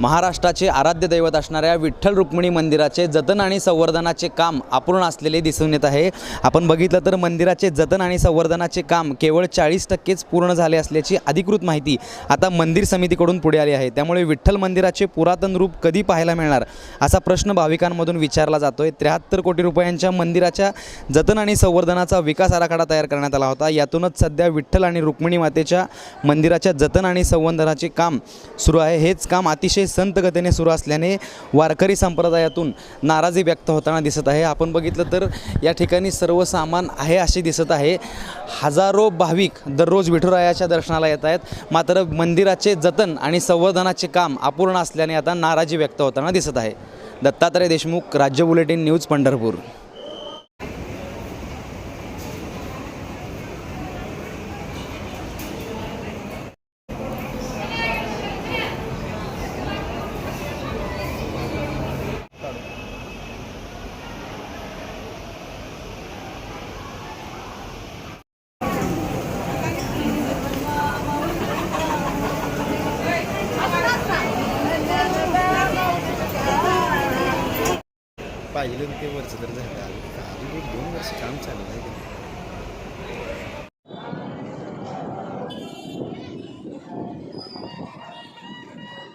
महाराष्ट्राचे आराध्य दैवत असणाऱ्या विठ्ठल रुक्मिणी मंदिराचे जतन आणि संवर्धनाचे काम अपूर्ण असलेले दिसून येत आहे. आपण बघितलं तर मंदिराचे जतन आणि संवर्धनाचे काम केवळ चाळीस टक्केच पूर्ण झाले असल्याची अधिकृत माहिती आता मंदिर समितीकडून पुढे आली आहे. त्यामुळे विठ्ठल मंदिराचे पुरातन रूप कधी पाहायला मिळणार असा प्रश्न भाविकांमधून विचारला जातो आहे त्र्याहत्तर कोटी रुपयांच्या मंदिराच्या जतन आणि संवर्धनाचा विकास आराखडा तयार करण्यात आला होता. यातूनच सध्या विठ्ठल आणि रुक्मिणी मातेच्या मंदिराच्या जतन आणि संवर्धनाचे काम सुरू आहे. हेच काम अतिशय संतगतीने सुरू असल्याने वारकरी संप्रदायातून नाराजी व्यक्त होताना दिसत आहे. आपण बघितलं तर या ठिकाणी सर्व सामान आहे असे दिसत आहे. हजारो भाविक दररोज विठुरायाच्या दर्शनाला येत आहेत. मात्र मंदिराचे जतन आणि संवर्धनाचे काम अपूर्ण असल्याने आता नाराजी व्यक्त होताना दिसत आहे. दत्तात्रय देशमुख राज्य बुलेटिन न्यूज पंढरपूर. पाहिलं ते वर्ष तर झालं. अजून अजून एक दोन वर्ष काम चालू आहे.